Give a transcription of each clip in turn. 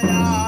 Jaya.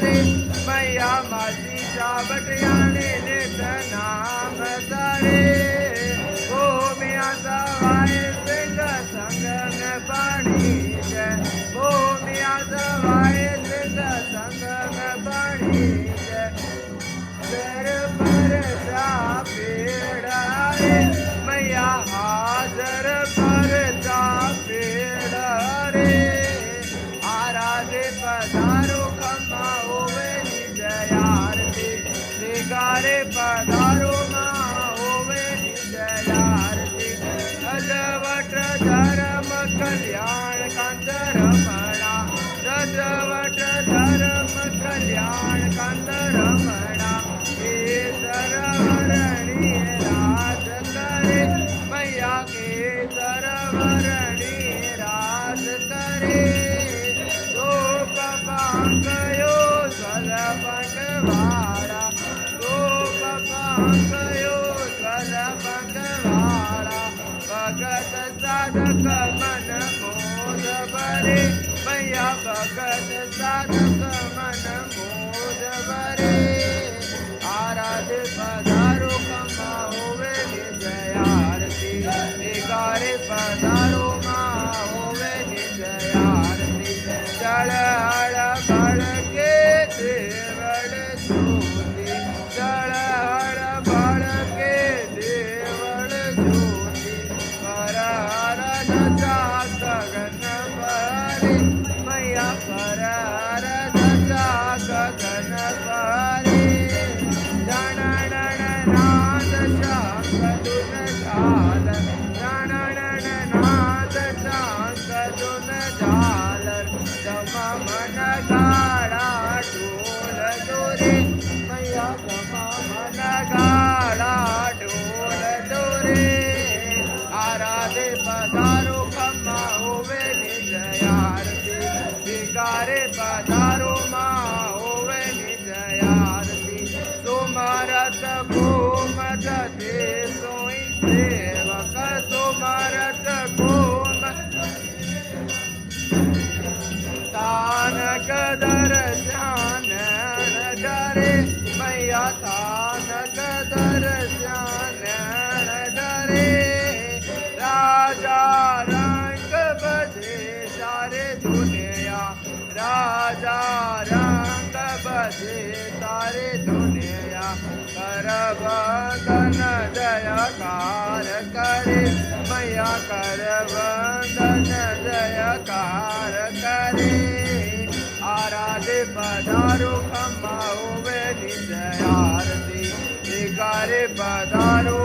ਜਾਣੇ ਮਈਆ ਮਾਜੀ ਜਾ ਬਟਿਆਣੇ ਨੇ ਤਨਾਮ ਸਾਰੇ जगत नक दर्यान डरे मैया ताण दर राजा बहे सारे दुन्या वंदन जयकार करे मैया कर वंदन जयकार करे आराधे पधारो खम्मा हो वे निज आरती। करे पधारो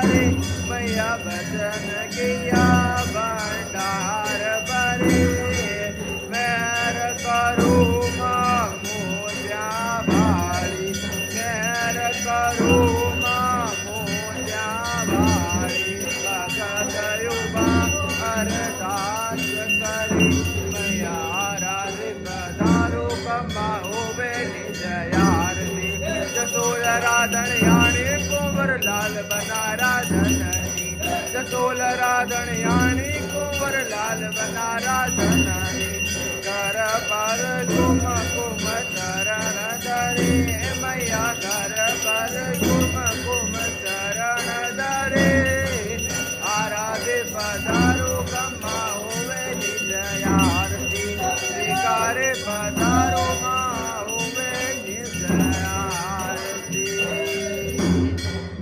भरे मैया भजन किया भंडार भरे मैर करो मामो जा भारी, मैर करो मामो जा भारी। भगत युवा अरदास करी, मैया राज पधारो कमाओ बेनी जयार ने जसोय राधन यानी कुंवर लाल बना તોલ રાધણિયાણી, કુંવર લાલ બના રાધણાણી ઘર પર ઝુમ કુમ ચરણ ધરે મૈયા ઘર પર ઝુમ